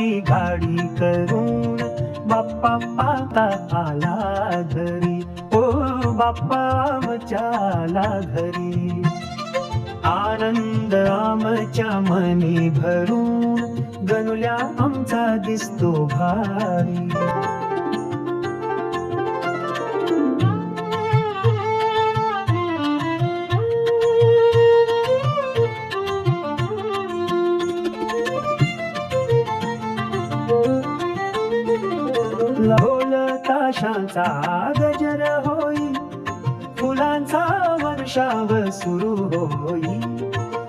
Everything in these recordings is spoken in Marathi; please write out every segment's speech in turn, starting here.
गाडी करून बाप्पा पाता आला घरी. ओ बाप्पा आमच्या आला घरी. आनंद आमच्या मनी भरून गणुल्या आमचा दिसतो भारी. ताशांचा गजर होई फुलांचा वर्षाव सुरू होई.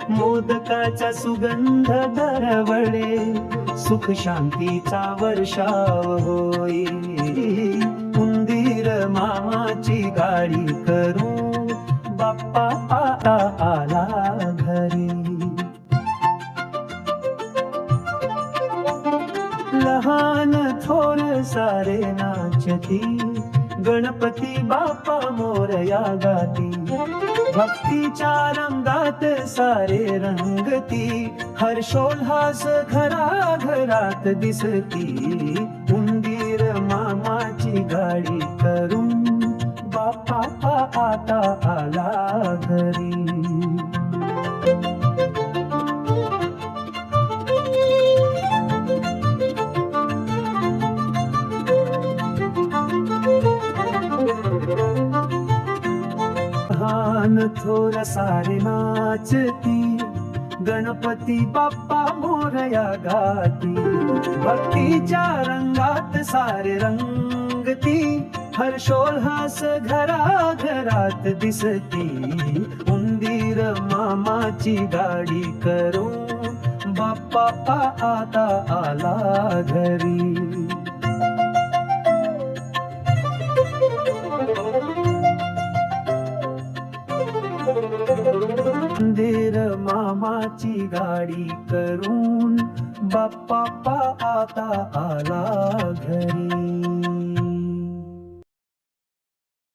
मोदकाचा सुगंध दरवळे सुख शांतीचा वर्षाव होई. उंदीर मामाची गाडी लहान थोर सारे नाचती. गणपती बाप्पा मोरया गाती. भक्तीच्या रंगात सारे रंगती. हर्षोल्हास घरा घरात दिसती. उंदीर मामाची गाडी करून बाप्पा आता आला घरी. मान थोर सारे नाचती। गणपती बाप्पा मोरया गाती। भक्तीच्या रंगात सारे रंगती। हर्षोल्हास घरा घरात दिसती। उंदीर मामाची गाडी करू बाप्पा आता आला घरी। अंधेर मामाची गाडी करून बाप्पा आता आला घरी.